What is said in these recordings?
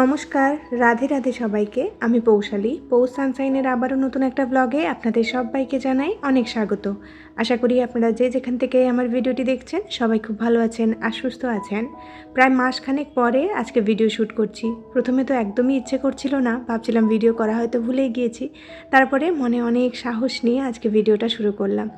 নমস্কার, রাধে রাধে সবাইকে। আমি পৌশালী। পৌষ সানসাইনের আবারও নতুন একটা ব্লগে আপনাদের সবাইকে জানাই অনেক স্বাগত। আশা করি আপনারা যে যেখান থেকে আমার ভিডিওটি দেখছেন, সবাই খুব ভালো আছেন, আর সুস্থ আছেন। প্রায় মাসখানেক পরে আজকে ভিডিও শ্যুট করছি। প্রথমে তো একদমই ইচ্ছে করছিল না, ভাবছিলাম ভিডিও করা হয়তো ভুলেই গিয়েছি। তারপরে মনে অনেক সাহস নিয়ে আজকে ভিডিওটা শুরু করলাম।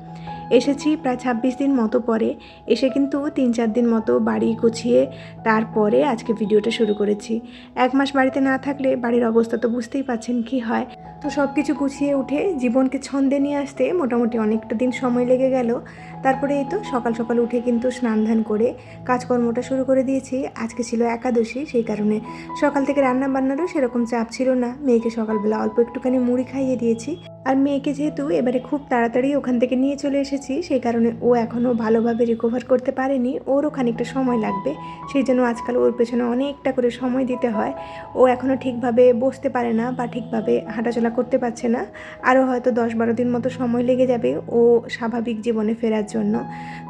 এসেছি প্রায় ছাব্বিশ দিন মতো পরে। এসে কিন্তু তিন চার দিন মতো বাড়ি গুছিয়ে তারপরে আজকে ভিডিওটা শুরু করেছি। এক মাস বাড়িতে না থাকলে বাড়ির অবস্থা তো বুঝতেই পাচ্ছেন কি হয়। তো সব কিছু গুছিয়ে উঠে জীবনকে ছন্দে নিয়ে আসতে মোটামুটি অনেকটা দিন সময় লেগে গেল। তারপরে এই তো সকাল সকাল উঠে কিন্তু স্নান ধান করে কাজকর্মটা শুরু করে দিয়েছি। আজকে ছিল একাদশী সেই কারণে সকাল থেকে রান্না বান্নারও সেরকম চাপ ছিল না। মেয়েকে সকালবেলা অল্প একটুখানি মুড়ি খাইয়ে দিয়েছি। আর মেয়েকে যেহেতু এবারে খুব তাড়াতাড়ি ওখান থেকে নিয়ে চলে এসেছি, সেই কারণে ও এখনও ভালোভাবে রিকভার করতে পারেনি। ওরও খানিকটা সময় লাগবে, সেই জন্য আজকাল ওর পেছনে অনেকটা করে সময় দিতে হয়। ও এখনও ঠিকভাবে বসতে পারে না বা ঠিকভাবে হাঁটাচলা করতে পারছে না। আরও হয়তো দশ বারো দিন মতো সময় লেগে যাবে ও স্বাভাবিক জীবনে ফেরার জন্য।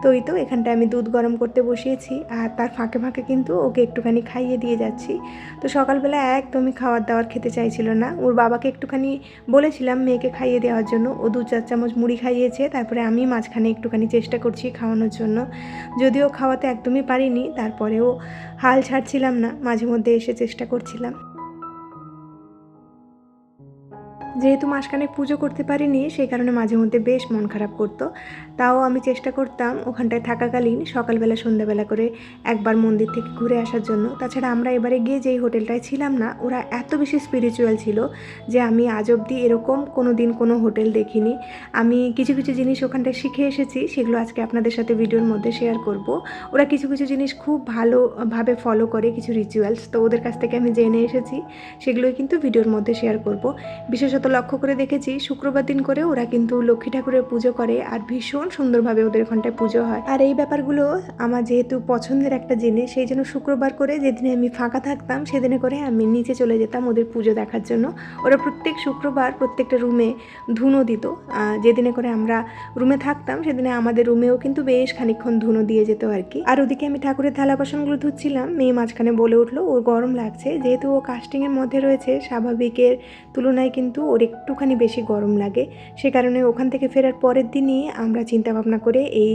তো ওই তো, এখানটায় আমি দুধ গরম করতে বসিয়েছি আর তার ফাঁকে ফাঁকে কিন্তু ওকে একটুখানি খাইয়ে দিয়ে যাচ্ছি। তো সকালবেলা একদমই খাওয়ার দাওয়ার খেতে চাইছিল না। ওর বাবাকে একটুখানি বলেছিলাম মেয়েকে খাইয়ে দেওয়ার জন্য ও দু চার চামচ মুড়ি খাইয়েছে। তারপরে আমি মাঝখানে একটুখানি চেষ্টা করছি খাওয়ানোর জন্য। যদিও খাওয়াতে একদমই পারিনি, তারপরেও হাল ছাড়ছিলাম না মাঝে মধ্যে এসে চেষ্টা করছিলাম। যেহেতু মাসখানেক পুজো করতে পারিনি, সেই কারণে মাঝে মধ্যে বেশ মন খারাপ করতো। তাও আমি চেষ্টা করতাম ওখানটায় থাকাকালীন সকালবেলা, সন্ধ্যাবেলা করে একবার মন্দির থেকে ঘুরে আসার জন্য। তাছাড়া আমরা এবারে গিয়ে যেই হোটেলটায় ছিলাম না, ওরা এত বেশি স্পিরিচুয়াল ছিল যে আমি আজ অবধি এরকম কোনো দিন কোনো হোটেল দেখিনি। আমি কিছু কিছু জিনিস ওখানটায় শিখে এসেছি, সেগুলো আজকে আপনাদের সাথে ভিডিওর মধ্যে শেয়ার করব। ওরা কিছু কিছু জিনিস খুব ভালোভাবে ফলো করে, কিছু রিচুয়ালস তো ওদের কাছ থেকে আমি জেনে এসেছি, সেগুলোই কিন্তু ভিডিওর মধ্যে শেয়ার করব। বিশেষত লক্ষ্য করে দেখেছি, শুক্রবার দিন করে ওরা কিন্তু লক্ষ্মী ঠাকুরের পুজো করে আর ভীষণ সুন্দরভাবে ওদের ওখানটায় পুজো হয়। আর এই ব্যাপারগুলো আমার যেহেতু পছন্দের একটা জিনিস, সেই জন্য শুক্রবার করে যেদিনে আমি ফাঁকা থাকতাম, সেদিনে করে আমি নিচে চলে যেতাম ওদের পুজো দেখার জন্য। ওরা প্রত্যেক শুক্রবার প্রত্যেকটা রুমে ধুনো দিত। যেদিনে করে আমরা রুমে থাকতাম, সেদিনে আমাদের রুমেও কিন্তু বেশ খানিকক্ষণ ধুনো দিয়ে যেত আর কি। আর ওদিকে আমি ঠাকুরের থালা বাসনগুলো ধুচ্ছিলাম, মেয়ে মাঝখানে বলে উঠল, ওর গরম লাগছে। যেহেতু ও কাস্টিংয়ের মধ্যে রয়েছে, স্বাভাবিকের তুলনায় কিন্তু ওর একটুখানি বেশি গরম লাগে। সে কারণে ওখান থেকে ফেরার পরের দিনই আমরা চিন্তা ভাবনা করে এই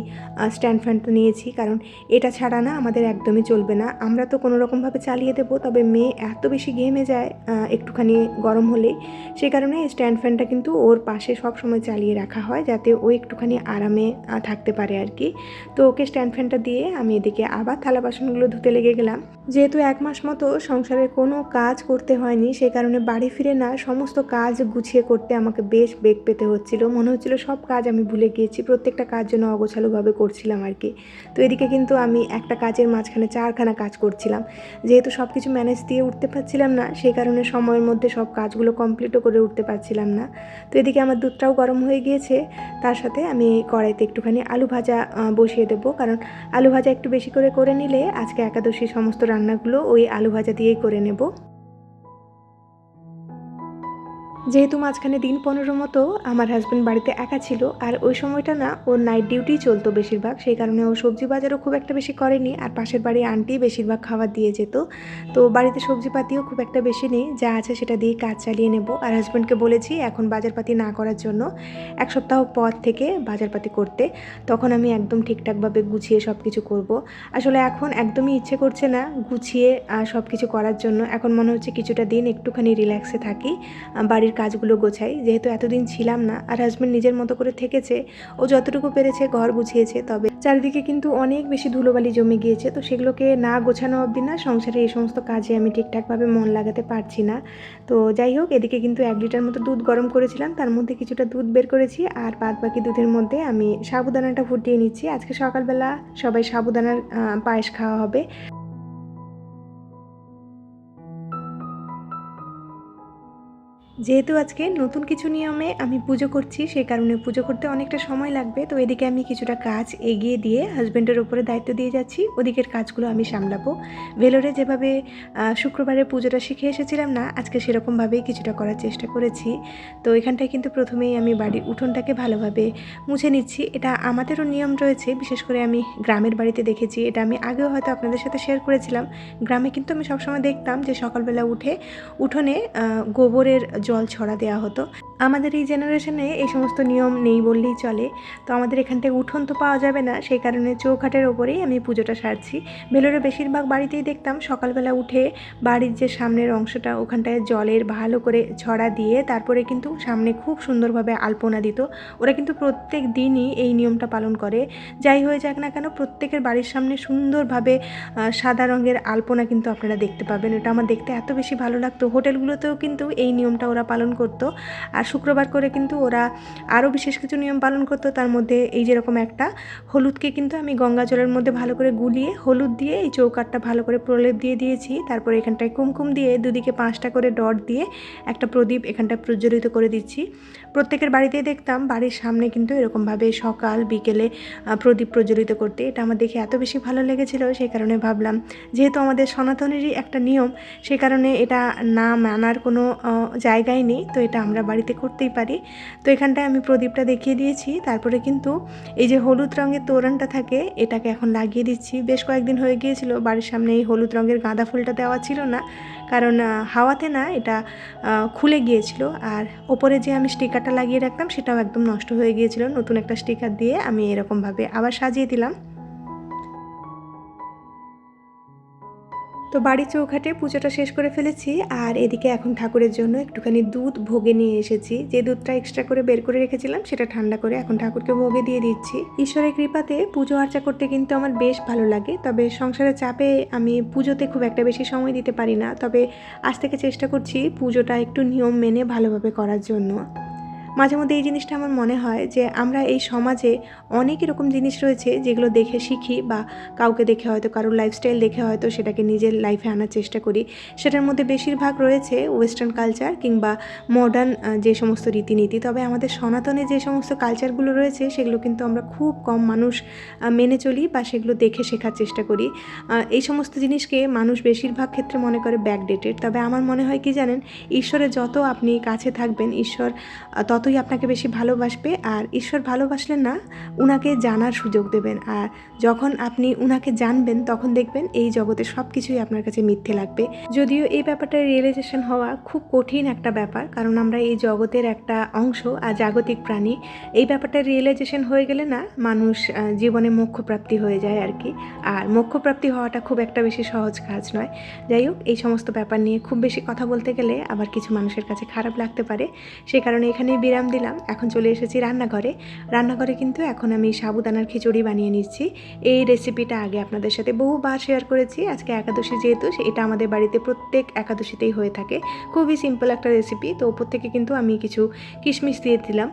স্ট্যান্ড ফ্যানটা নিয়েছি। কারণ এটা ছাড়া না আমাদের একদমই চলবে না। আমরা তো কোনো রকমভাবে চালিয়ে দেবো, তবে মেয়ে এত বেশি ঘেমে যায় একটুখানি গরম হলেই সে কারণে এই স্ট্যান্ড ফ্যানটা কিন্তু ওর পাশে সব সময় চালিয়ে রাখা হয়, যাতে ও একটুখানি আরামে থাকতে পারে আর কি। তো ওকে স্ট্যান্ড ফ্যানটা দিয়ে আমি এদিকে আবার থালা বাসনগুলো ধুতে লেগে গেলাম। যেহেতু এক মাস মতো সংসারের কোনো কাজ করতে হয়নি সেই কারণে বাড়ি ফিরে না সমস্ত কাজ গুছিয়ে করতে আমাকে বেশ বেগ পেতে হচ্ছিল। মনে হচ্ছিল সব কাজ আমি ভুলে গিয়েছি, প্রত্যেকটা কাজ যেন অগোছালোভাবে করছিলাম আর কি। তো এদিকে কিন্তু আমি একটা কাজের মাঝখানে চারখানা কাজ করছিলাম। যেহেতু সব কিছু ম্যানেজ দিয়ে উঠতে পারছিলাম না সেই কারণে সময়ের মধ্যে সব কাজগুলো কমপ্লিটও করে উঠতে পারছিলাম না। তো এদিকে আমার দুধটাও গরম হয়ে গিয়েছে, তার সাথে আমি কড়াইতে একটুখানি আলু ভাজা বসিয়ে দেবো। কারণ আলু ভাজা একটু বেশি করে করে নিলে আজকে একাদশী সমস্ত রান্নাগুলো ওই আলু ভাজা দিয়েই করে নেব। যেহেতু মাঝখানে দিন পনেরো মতো আমার হাজব্যান্ড বাড়িতে একা ছিল আর ওই সময়টা না ওর নাইট ডিউটি চলতো বেশিরভাগ। সেই কারণে ও সবজি বাজারও খুব একটা বেশি করেনি আর পাশের বাড়ি আন্টি বেশিরভাগ খাবার দিয়ে যেত। তো বাড়িতে সবজিপাতিও খুব একটা বেশি নেই যা আছে সেটা দিয়ে কাজ চালিয়ে নেব। আর হাজব্যান্ডকে বলেছি এখন বাজারপাতি না করার জন্য এক সপ্তাহ পর থেকে বাজারপাতি করতে। তখন আমি একদম ঠিকঠাকভাবে গুছিয়ে সব কিছু করব। আসলে এখন একদমই ইচ্ছে করছে না গুছিয়ে সব কিছু করার জন্য। এখন মনে হচ্ছে কিছুটা দিন একটুখানি রিল্যাক্সে থাকি। আহ, বাড়ির কাজগুলো গোছাই। যেহেতু এতদিন ছিলাম না আর হাজব্যান্ড নিজের মতো করে থেকেছে, ও যতটুকু পেরেছে ঘর গুছিয়েছে, তবে চারিদিকে কিন্তু অনেক বেশি ধুলোবালি জমে গিয়েছে। তো সেগুলোকে না গোছানো অবধি না, সংসারে এই সমস্ত কাজে আমি ঠিকঠাকভাবে মন লাগাতে পারছি না। তো যাই হোক, এদিকে কিন্তু এক লিটার মতো দুধ গরম করেছিলাম, তার মধ্যে কিছুটা দুধ বের করেছি আর বাদ বাকি দুধের মধ্যে আমি সাবুদানাটা ফুটিয়ে নিচ্ছি। আজকে সকালবেলা সবাই সাবুদানার পায়েস খাওয়া হবে। যেহেতু আজকে নতুন কিছু নিয়মে আমি পুজো করছি, সেই কারণে পুজো করতে অনেকটা সময় লাগবে। তো এদিকে আমি কিছুটা কাজ এগিয়ে দিয়ে হাজব্যান্ডের ওপরে দায়িত্ব দিয়ে যাচ্ছি। ওদিকের কাজগুলো আমি সামলাবো। ভেলোরে যেভাবে শুক্রবারে পুজোটা শিখে এসেছিলাম না, আজকে সেরকমভাবেই কিছুটা করার চেষ্টা করেছি। তো এখানটায় কিন্তু প্রথমেই আমি বাড়ির উঠোনটাকে ভালোভাবে মুছে নিচ্ছি। এটা আমাদেরও নিয়ম রয়েছে, বিশেষ করে আমি গ্রামের বাড়িতে দেখেছি। এটা আমি আগেও হয়তো আপনাদের সাথে শেয়ার করেছিলাম। গ্রামে কিন্তু আমি সবসময় দেখতাম যে সকালবেলা উঠে উঠোনে গোবরের জল ছড়া দেওয়া হতো। আমাদের এই জেনারেশনে এই সমস্ত নিয়ম নেই বললেই চলে। তো আমাদের এখান থেকে উঠোন তো পাওয়া যাবে না, সেই কারণে চৌখাটের ওপরেই আমি পুজোটা সারছি। ভেলোরে বেশিরভাগ বাড়িতেই দেখতাম সকালবেলা উঠে বাড়ির যে সামনের অংশটা, ওখানটায় জলের ভালো করে ছড়া দিয়ে তারপরে কিন্তু সামনে খুব সুন্দরভাবে আলপনা দিত। ওরা কিন্তু প্রত্যেক দিনই এই নিয়মটা পালন করে। যাই হয়ে যাক না কেন, প্রত্যেকের বাড়ির সামনে সুন্দরভাবে সাদা রঙের আলপনা কিন্তু আপনারা দেখতে পাবেন। এটা আমার দেখতে এত বেশি ভালো লাগতো। হোটেলগুলোতেও কিন্তু এই নিয়মটা ওরা পালন করতো। আর শুক্রবার করে কিন্তু ওরা আরও বিশেষ কিছু নিয়ম পালন করতো। তার মধ্যে এই যেরকম একটা, হলুদকে কিন্তু আমি গঙ্গা জলের মধ্যে ভালো করে গুলিয়ে, হলুদ দিয়ে এই চৌকাটটা ভালো করে প্রলেপ দিয়ে দিয়েছি। তারপর এখানটায় কুমকুম দিয়ে দুদিকে পাঁচটা করে ডট দিয়ে একটা প্রদীপ এখানটায় প্রজ্বলিত করে দিচ্ছি। প্রত্যেকের বাড়িতেই দেখতাম, বাড়ির সামনে কিন্তু এরকমভাবে সকাল, বিকেলে প্রদীপ প্রজ্বলিত করতে। এটা আমার দেখে এত বেশি ভালো লেগেছিল, সেই কারণে ভাবলাম, যেহেতু আমাদের সনাতনেরই একটা নিয়ম সেই কারণে এটা না মানার কোনো জায়গায় নেই, তো এটা আমরা বাড়িতে করতেই পারি। তো এখানটায় আমি প্রদীপটা দেখিয়ে দিয়েছি, তারপরে কিন্তু এই যে হলুদ রঙের তোরণটা থাকে, এটাকে এখন লাগিয়ে দিচ্ছি। বেশ কয়েকদিন হয়ে গিয়েছিল, বাড়ির সামনে এই হলুদ রঙের গাঁদা ফুলটা দেওয়া ছিল না কারণ হাওয়াতে না এটা খুলে গিয়েছিল। আর ওপরে যে আমি স্টিকারটা লাগিয়ে রাখতাম সেটাও একদম নষ্ট হয়ে গিয়েছিল। নতুন একটা স্টিকার দিয়ে আমি এরকমভাবে আবার সাজিয়ে দিলাম। তো বাড়ি চৌঘাটে পুজোটা শেষ করে ফেলেছি আর এদিকে এখন ঠাকুরের জন্য একটুখানি দুধ ভোগে নিয়ে এসেছি। যে দুধটা এক্সট্রা করে বের করে রেখেছিলাম সেটা ঠান্ডা করে এখন ঠাকুরকে ভোগে দিয়ে দিচ্ছি। ঈশ্বরের কৃপাতে পুজো আর্চা করতে কিন্তু আমার বেশ ভালো লাগে, তবে সংসারের চাপে আমি পুজোতে খুব একটা বেশি সময় দিতে পারি না। তবে আজ থেকে চেষ্টা করছি পুজোটা একটু নিয়ম মেনে ভালোভাবে করার জন্য। মাঝে মধ্যে এই জিনিসটা আমার মনে হয় যে আমরা এই সমাজে অনেক এরকম জিনিস রয়েছে যেগুলো দেখে শিখি বা কাউকে দেখে হয়তো কারোর লাইফস্টাইল দেখে হয়তো সেটাকে নিজের লাইফে আনার চেষ্টা করি। সেটার মধ্যে বেশিরভাগ রয়েছে ওয়েস্টার্ন কালচার কিংবা মডার্ন যে সমস্ত রীতিনীতি। তবে আমাদের সনাতনে যে সমস্ত কালচারগুলো রয়েছে সেগুলো কিন্তু আমরা খুব কম মানুষ মেনে চলি বা সেগুলো দেখে শেখার চেষ্টা করি। এই সমস্ত জিনিসকে মানুষ বেশিরভাগ ক্ষেত্রে মনে করে ব্যাকডেটেড তবে আমার মনে হয় কি জানেন ঈশ্বরের যত আপনি কাছে থাকবেন ঈশ্বর আহ, ততই আপনাকে বেশি ভালোবাসবে আর ঈশ্বর ভালোবাসলে না, উনাকে জানার সুযোগ দেবেন। আর যখন আপনি উনাকে জানবেন, তখন দেখবেন এই জগতে সব কিছুই আপনার কাছে মিথ্যে লাগবে। যদিও এই ব্যাপারটা রিয়েলাইজেশন হওয়া খুব কঠিন একটা ব্যাপার, কারণ আমরা এই জগতের একটা অংশ, আর জাগতিক প্রাণী। এই ব্যাপারটা রিয়েলাইজেশন হয়ে গেলে না, মানুষ জীবনে মোক্ষপ্রাপ্তি হয়ে যায় আর কি। আর মোক্ষপ্রাপ্তি হওয়াটা খুব একটা বেশি সহজ কাজ নয়। যাই হোক, এই সমস্ত ব্যাপার নিয়ে খুব বেশি কথা বলতে গেলে আবার কিছু মানুষের কাছে খারাপ লাগতে পারে। সেই কারণে এখানেই বিরাম দিলাম, এখন চলে এসেছি রান্নাঘরে। রান্নাঘরে কিন্তু এখন আমি সাবুদানার খিচুড়ি বানিয়ে নিচ্ছি। এই রেসিপিটা আগে আপনাদের সাথে বহুবার শেয়ার করেছি। আজকে একাদশী যেহেতু এটা আমাদের বাড়িতে প্রত্যেক একাদশীতেই হয়ে থাকে। খুবই সিম্পল একটা রেসিপি তো ওপর থেকে কিন্তু আমি কিছু কিশমিশ দিয়ে দিলাম।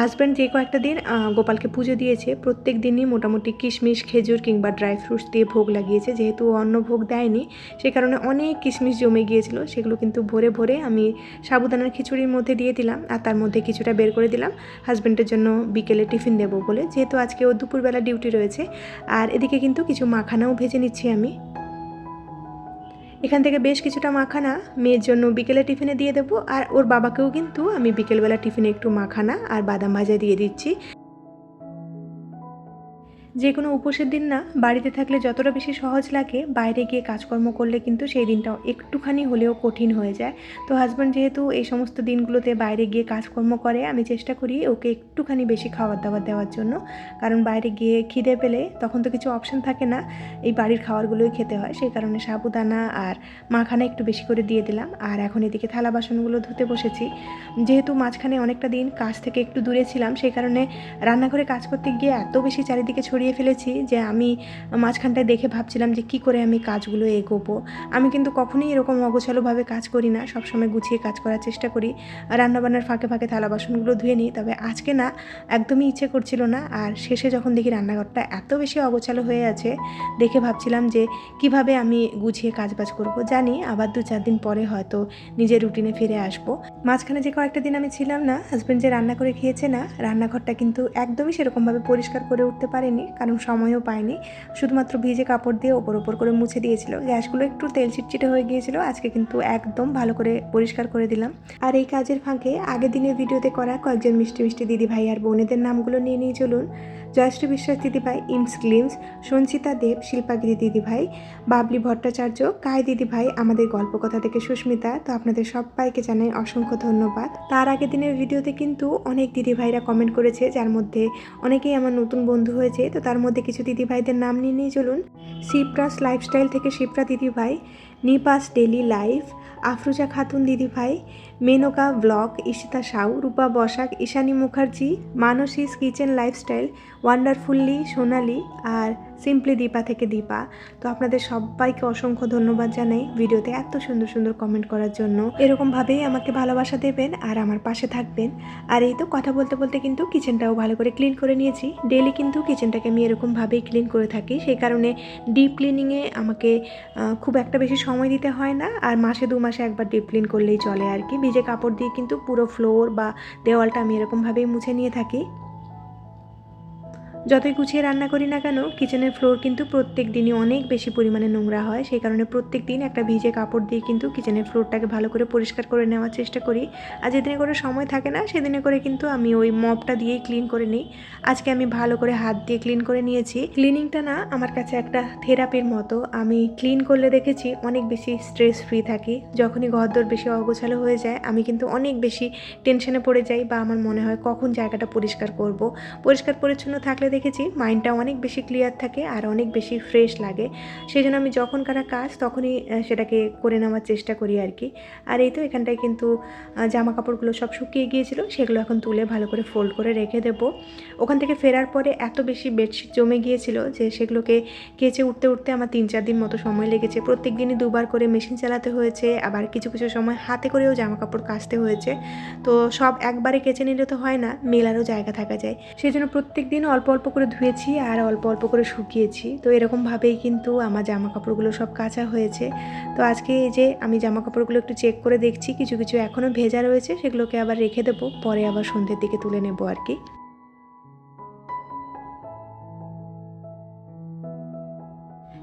হাজব্যান্ড যে কয়েকটা দিন গোপালকে পুজো দিয়েছে, প্রত্যেক দিনই মোটামুটি কিশমিশ, খেজুর কিংবা ড্রাই ফ্রুটস দিয়ে ভোগ লাগিয়েছে। যেহেতু অন্য ভোগ দেয়নি, সে কারণে অনেক কিশমিশ জমে গিয়েছিল, সেগুলো কিন্তু ভরে ভরে আমি সাবুদানার খিচুড়ির মধ্যে দিয়ে দিলাম। আর তার মধ্যে কিছুটা বের করে দিলাম। হাজব্যান্ডের জন্য বিকেলে টিফিন দেব বলে, যেহেতু আজকে ও দুপুরবেলা ডিউটি রয়েছে। আর এদিকে কিন্তু কিছু মাখানাও ভেজে নিচ্ছি আমি। এখান থেকে বেশ কিছুটা মাখানা মেয়ের জন্য বিকেলে টিফিনে দিয়ে দেবো। আর ওর বাবাকেও কিন্তু আমি বিকেলবেলা টিফিনে একটু মাখানা আর বাদাম ভাজা দিয়ে দিচ্ছি। যে কোনো উপোসের দিন না, বাড়িতে থাকলে যতটা বেশি সহজ লাগে, বাইরে গিয়ে কাজকর্ম করলে কিন্তু সেই দিনটাও একটুখানি হলেও কঠিন হয়ে যায়। তো হাজব্যান্ড যেহেতু এই সমস্ত দিনগুলোতে বাইরে গিয়ে কাজকর্ম করে, আমি চেষ্টা করি ওকে একটুখানি বেশি খাবার দাবার দেওয়ার জন্য। কারণ বাইরে গিয়ে খিদে পেলে তখন তো কিছু অপশন থাকে না, এই বাড়ির খাবারগুলোই খেতে হয়। সেই কারণে সাবুদানা আর মাখানা একটু বেশি করে দিয়ে দিলাম। আর এখন এদিকে থালা বাসনগুলো ধুতে বসেছি। যেহেতু মাঝখানে অনেকটা দিন কাজ থেকে একটু দূরে ছিলাম, সেই কারণে রান্নাঘরে কাজ করতে গিয়ে এত বেশি চারিদিকে ছড়িয়ে হারিয়ে ফেলেছি যে আমি মাঝখানটায় দেখে ভাবছিলাম যে কি করে আমি কাজগুলো এগোবো। আমি কিন্তু কখনোই এরকম অগোছালোভাবে কাজ করি না, সবসময় গুছিয়ে কাজ করার চেষ্টা করি। রান্নাবান্নার ফাঁকে ফাঁকে থালা বাসনগুলো ধুয়ে নিই, তবে আজকে না, একদমই ইচ্ছে করছিল না। আর শেষে যখন দেখি রান্নাঘরটা এত বেশি অগোছালো হয়ে আছে, দেখে ভাবছিলাম যে কীভাবে আমি গুছিয়ে কাজবাজ করব। জানি আবার দু চার দিন পরে হয়তো নিজের রুটিনে ফিরে আসব। মাঝখানে যে কয়েকটা দিন আমি ছিলাম না হাজব্যান্ড যে রান্না করে খেয়েছে না, রান্নাঘরটা কিন্তু একদমই সেরকমভাবে পরিষ্কার করে উঠতে পারেনি। কারণ সময়ও পায়নি। শুধুমাত্র ভিজে কাপড় দিয়ে ওপর ওপর করে মুছে দিয়েছিল। গ্যাসগুলো একটু তেল চিটচিটে হয়ে গিয়েছিল। আজকে কিন্তু একদম ভালো করে পরিষ্কার করে দিলাম। আর এই কাজের ফাঁকে আগের দিনের ভিডিওতে করা কয়েকজন মিষ্টি মিষ্টি দিদি ভাই আর বোনেদের নামগুলো নিয়ে নিয়ে চলুন। জয়শ্রী বিশ্বাস দিদিভাই ইমস গ্লিমস, সঞ্চিতা দেব, শিল্পাগিরি দিদিভাই, বাবলি ভট্টাচার্য কায় দিদিভাই, আমাদের গল্পকথা থেকে সুস্মিতা। তো আপনাদের সবাইকে জানাই অসংখ্য ধন্যবাদ। তার আগের দিনের ভিডিওতে কিন্তু অনেক দিদিভাইরা কমেন্ট করেছে, যার মধ্যে অনেকেই আমার নতুন বন্ধু হয়েছে। তো তার মধ্যে কিছু দিদিভাইদের নাম নিয়ে নিয়ে চলুন। শিপ্রাস লাইফস্টাইল থেকে শিপ্রা দিদিভাই, নিপাস ডেলি লাইফ আফরুজা খাতুন দিদিভাই Menka block Ishita Sau Rupa Basak Ishani Mukherjee Mansi's kitchen lifestyle wonderfully Sonali আর সিম্পলি দীপা থেকে দীপা তো আপনাদের সবাইকে অসংখ্য ধন্যবাদ জানাই ভিডিওতে এত সুন্দর সুন্দর কমেন্ট করার জন্য। এরকমভাবেই আমাকে ভালোবাসা দেবেন আর আমার পাশে থাকবেন। আর এই তো কথা বলতে বলতে কিন্তু কিচেনটাও ভালো করে ক্লিন করে নিয়েছি। ডেলি কিন্তু কিচেনটাকে আমি এরকমভাবেই ক্লিন করে থাকি। সেই কারণে ডিপ ক্লিনিংয়ে আমাকে খুব একটা বেশি সময় দিতে হয় না। আর মাসে দু মাসে একবার ডিপ ক্লিন করলেই চলে আর কি। ভিজে কাপড় দিয়ে কিন্তু পুরো ফ্লোর বা দেওয়ালটা আমি এরকমভাবেই মুছে নিয়ে থাকি। যতই গুছিয়ে রান্না করি না কেন কিচেনের ফ্লোর কিন্তু প্রত্যেক দিনই অনেক বেশি পরিমাণে নোংরা হয়। সেই কারণে প্রত্যেক দিন একটা ভিজে কাপড় দিয়ে কিন্তু কিচেনের ফ্লোরটাকে ভালো করে পরিষ্কার করে নেওয়ার চেষ্টা করি। আর যেদিনে করে সময় থাকে না, সেদিনে করে কিন্তু আমি ওই মপটা দিয়েই ক্লিন করে নিই। আজকে আমি ভালো করে হাত দিয়ে ক্লিন করে নিয়েছি। ক্লিনিংটা না, আমার কাছে একটা থেরাপির মতো। আমি ক্লিন করলে দেখেছি অনেক বেশি স্ট্রেস ফ্রি থাকি। যখনই ঘরদোর বেশি অগোছালো হয়ে যায়, আমি কিন্তু অনেক বেশি টেনশনে পড়ে যাই বা আমার মনে হয় কখন জায়গাটা পরিষ্কার করব। পরিষ্কার পরিচ্ছন্ন থাকলে দেখেছি মাইন্ডটা অনেক বেশি ক্লিয়ার থাকে আর অনেক বেশি ফ্রেশ লাগে। সেই জন্য আমি যখন কারা কাজ, তখনই সেটাকে করে নেওয়ার চেষ্টা করি আর কি। আর এই তো এখানটায় কিন্তু জামা কাপড়গুলো সব শুকিয়ে গিয়েছিল, সেগুলো এখন তুলে ভালো করে ফোল্ড করে রেখে দেবো। ওখান থেকে ফেরার পরে এত বেশি বেডশিট জমে গিয়েছিল যে সেগুলোকে কেচে উঠতে উঠতে আমার তিন চার দিন মতো সময় লেগেছে। প্রত্যেক দিনই দুবার করে মেশিন চালাতে হয়েছে, আবার কিছু কিছু সময় হাতে করেও জামা কাপড় কাচতে হয়েছে। তো সব একবারে কেচে নিলে তো হয় না, মেলারও জায়গা থাকা যায়। সেই জন্য প্রত্যেক দিন অল্প অল্প করে ধুয়েছি আর অল্প অল্প করে শুকিয়েছি। তো এরকমভাবেই কিন্তু আমার জামা কাপড়গুলো সব কাঁচা হয়েছে। তো আজকে এই যে আমি জামা কাপড়গুলো একটু চেক করে দেখছি, কিছু কিছু এখনও ভেজা রয়েছে, সেগুলোকে আবার রেখে দেবো, পরে আবার সন্ধ্যের দিকে তুলে নেব আর কি।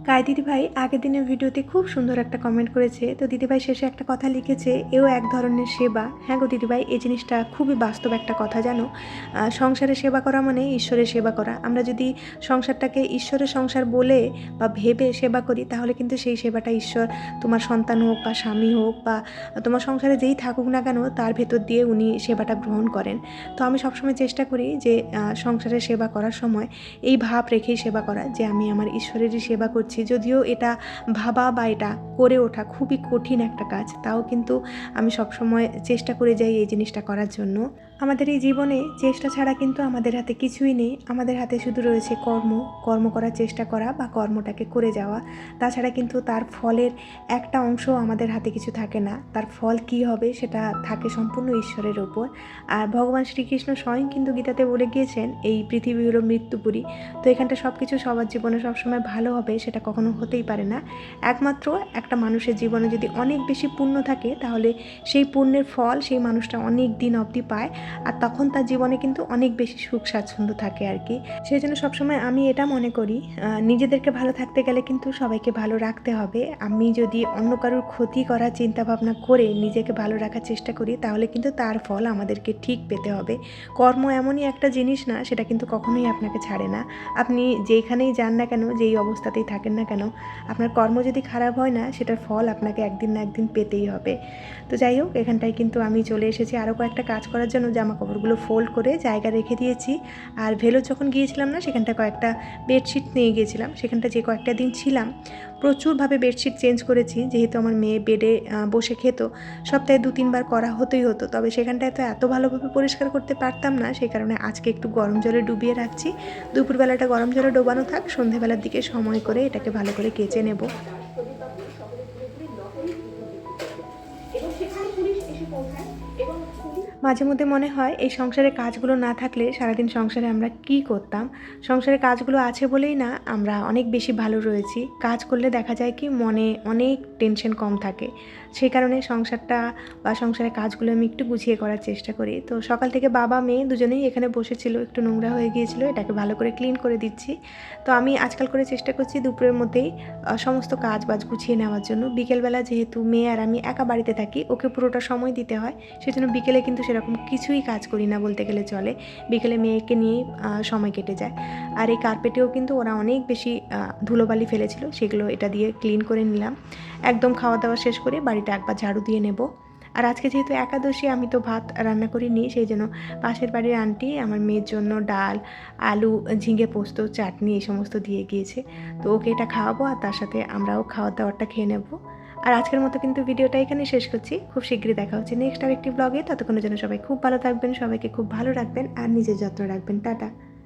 কায় দিদিভাই আগের দিনের ভিডিওতে খুব সুন্দর একটা কমেন্ট করেছে। তো দিদিভাই শেষে একটা কথা লিখেছে, এও এক ধরনের সেবা। হ্যাঁ গো দিদিভাই, এই জিনিসটা খুবই বাস্তব একটা কথা, জানো? সংসারে সেবা করা মানে ঈশ্বরের সেবা করা। আমরা যদি সংসারটাকে ঈশ্বরের সংসার বলে বা ভেবে সেবা করি, তাহলে কিন্তু সেই সেবাটা ঈশ্বর, তোমার সন্তান হোক বা স্বামী হোক বা তোমার সংসারে যেই থাকুক না কেন, তার ভেতর দিয়ে উনি সেবাটা গ্রহণ করেন। তো আমি সবসময় চেষ্টা করি যে সংসারের সেবা করার সময় এই ভাব রেখেই সেবা করা, যে আমি আমার ঈশ্বরেরই সেবা করছি। যদিও এটা ভাবা বা এটা করে ওঠা খুবই কঠিন একটা কাজ, তাও কিন্তু আমি সবসময় চেষ্টা করে যাই এই জিনিসটা করার জন্য। আমাদের এই জীবনে চেষ্টা ছাড়া কিন্তু আমাদের হাতে কিছুই নেই। আমাদের হাতে শুধু রয়েছে কর্ম। কর্ম করার চেষ্টা করা বা কর্মটাকে করে যাওয়া। তাছাড়া কিন্তু তার ফলের একটা অংশ আমাদের হাতে কিছু থাকে না। তার ফল কি হবে সেটা থাকে সম্পূর্ণ ঈশ্বরের ওপর। আর ভগবান শ্রীকৃষ্ণ স্বয়ং কিন্তু গীতাতে বলে গিয়েছেন, এই পৃথিবী হলো মৃত্যুপুরী। তো এখানটা সব কিছু সবার জীবনে সবসময় ভালো হবে সেটা কখনো হতেই পারে না। একমাত্র একটা মানুষের জীবনে যদি অনেক বেশি পুণ্য থাকে, তাহলে সেই পুণ্যের ফল সেই মানুষটা অনেক দিন অবধি পায়। আর তখন তার জীবনে কিন্তু অনেক বেশি সুখ স্বাচ্ছন্দ্য থাকে আর কি। সেই জন্য সবসময় আমি এটা মনে করি নিজেদেরকে ভালো থাকতে গেলে কিন্তু সবাইকে ভালো রাখতে হবে। আমি যদি অন্য কারোর ক্ষতি করার চিন্তা ভাবনা করে নিজেকে ভালো রাখার চেষ্টা করি, তাহলে কিন্তু তার ফল আমাদেরকে ঠিক পেতে হবে। কর্ম এমনই একটা জিনিস না, সেটা কিন্তু কখনোই আপনাকে ছাড়ে না। আপনি যেইখানেই যান না কেন, যেই অবস্থাতেই থাকেন না কেন, আপনার কর্ম যদি খারাপ হয় না, সেটার ফল আপনাকে একদিন না একদিন পেতেই হবে। তো যাই হোক, এখানটায় কিন্তু আমি চলে এসেছি। আরও কয়েকটা কাজ করার জন্য জামা কাপড়গুলো ফোল্ড করে জায়গা রেখে দিয়েছি। আর ভেলো যখন গিয়েছিলাম না, সেখানটা কয়েকটা বেডশিট নিয়ে গিয়েছিলাম। সেখানটা যে কয়েকটা দিন ছিলাম, প্রচুরভাবে বেডশিট চেঞ্জ করেছি। যেহেতু আমার মেয়ে বেডে বসে খেত, সপ্তাহে দু, তিনবার করা হতেই হতো। তবে সেখানটায় তো এত ভালোভাবে পরিষ্কার করতে পারতাম না সেই কারণে আজকে একটু গরম জলে ডুবিয়ে রাখছি। দুপুরবেলাটা গরম জলে ডোবানো থাক, সন্ধেবেলার দিকে সময় করে এটাকে ভালো করে কেচে নেব। মাঝে মধ্যে মনে হয় এই সংসারে কাজগুলো না থাকলে সারাদিন সংসারে আমরা কি করতাম? সংসারে কাজগুলো আছে বলেই না, আমরা অনেক বেশি ভালো রয়েছি। কাজ করলে দেখা যায় কি মনে অনেক টেনশন কম থাকে। সেই কারণে সংসারটা বা সংসারের কাজগুলো আমি একটু গুছিয়ে করার চেষ্টা করি। তো সকাল থেকে বাবা, মেয়ে দুজনেই এখানে বসেছিল, একটু নোংরা হয়ে গিয়েছিল, এটাকে ভালো করে ক্লিন করে দিচ্ছি। তো আমি আজকাল করে চেষ্টা করছি দুপুরের মধ্যেই সমস্ত কাজ বাজ গুছিয়ে নেওয়ার জন্য। বিকেলবেলা যেহেতু মেয়ে আর আমি একা বাড়িতে থাকি, ওকে পুরোটা সময় দিতে হয়। সেজন্য বিকেলে কিন্তু সেরকম কিছুই কাজ করি না বলতে গেলে চলে। বিকেলে মেয়েকে নিয়েই সময় কেটে যায়। আর এই কার্পেটেও কিন্তু ওরা অনেক বেশি ধুলোবালি ফেলেছিল, সেগুলো এটা দিয়ে ক্লিন করে নিলাম। একদম খাওয়া দাওয়া শেষ করে বাড়িটা একবার ঝাড়ু দিয়ে নেব। আর আজকে যেহেতু একাদশী, আমি তো ভাত রান্না করি করিনি, সেই জন্য পাশের বাড়ির আন্টি আমার মেয়ের জন্য ডাল, আলু, ঝিঙে পোস্ত, চাটনি এই সমস্ত দিয়ে গিয়েছে। তো ওকে এটা খাওয়াবো আর তার সাথে আমরাও খাওয়া দাওয়ারটা খেয়ে নেব। আর আজকের মতো কিন্তু ভিডিওটা এখানে শেষ করছি। খুব শীঘ্রই দেখা হচ্ছে নেক্সট আরেকটি ব্লগে ততক্ষণের জন্য সবাই খুব ভালো থাকবেন, সবাইকে খুব ভালো রাখবেন আর নিজের যত্ন রাখবেন। টাটা।